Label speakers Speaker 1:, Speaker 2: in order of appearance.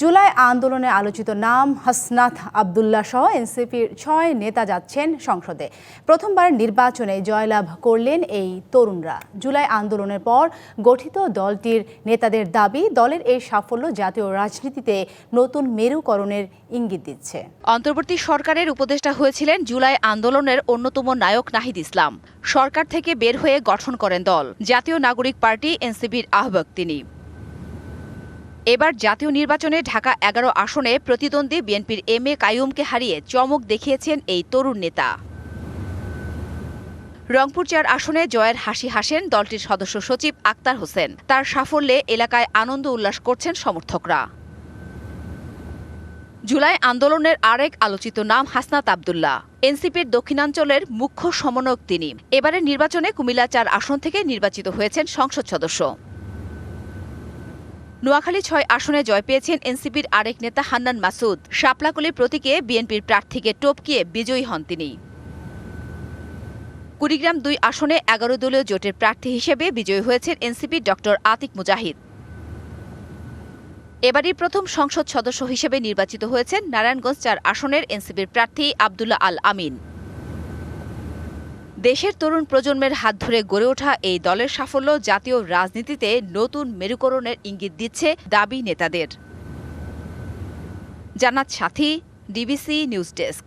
Speaker 1: জুলাই আন্দোলনে আলোচিত নাম হাসনাথ আবদুল্লাহ সহ এনসিপির ছয় নেতা যাচ্ছেন সংসদে। প্রথমবার নির্বাচনে জয়লাভ করলেন এই তরুণরা। জুলাই আন্দোলনের পর গঠিত দলটির নেতাদের দাবি, দলের এই সাফল্য জাতীয় রাজনীতিতে নতুন মেরুকরণের ইঙ্গিত দিচ্ছে।
Speaker 2: অন্তর্বর্তী সরকারের উপদেষ্টা হয়েছিলেন জুলাই আন্দোলনের অন্যতম নায়ক নাহিদ ইসলাম। সরকার থেকে বের হয়ে গঠন করেন দল। জাতীয় নাগরিক পার্টি এনসিপির আহ্বায়ক তিনি। এবার জাতীয় নির্বাচনে ঢাকা এগারো আসনে প্রতিদ্বন্দ্বী বিএনপির এম এ কায়ুমকে হারিয়ে চমক দেখিয়েছেন এই তরুণ নেতা। রংপুর চার আসনে জয়ের হাসি হাসেন দলটির সদস্য সচিব আক্তার হোসেন। তার সাফল্যে এলাকায় আনন্দ উল্লাস করছেন সমর্থকরা। জুলাই আন্দোলনের আরেক আলোচিত নাম হাসনাত আবদুল্লাহ। এনসিপির দক্ষিণাঞ্চলের মুখ্য সমন্বয়ক তিনি। এবারের নির্বাচনে কুমিল্লা চার আসন থেকে নির্বাচিত হয়েছেন সংসদ সদস্য। নোয়াখালী ছয় আসনে জয় পেয়েছেন এনসিপির আরেক নেতা হান্নান মাসুদ। শাপলাকলি প্রতীকে বিএনপির প্রার্থীকে টপকিয়ে বিজয়ী হন তিনি। কুড়িগ্রাম দুই আসনে এগারো দলীয় জোটের প্রার্থী হিসেবে বিজয়ী হয়েছেন এনসিপির ডক্টর আতিক মুজাহিদ। এবারই প্রথম সংসদ সদস্য হিসেবে নির্বাচিত হয়েছেন নারায়ণগঞ্জ চার আসনের এনসিপির প্রার্থী আবদুল্লাহ আল আমিন। দেশের তরুণ প্রজন্মের হাত ধরে গড়ে ওঠা এই দলের সাফল্য জাতীয় রাজনীতিতে নতুন মেরুকরণের ইঙ্গিত দিচ্ছে দাবি নেতাদের। জানাত সাথী, ডিবিসি নিউজ ডেস্ক।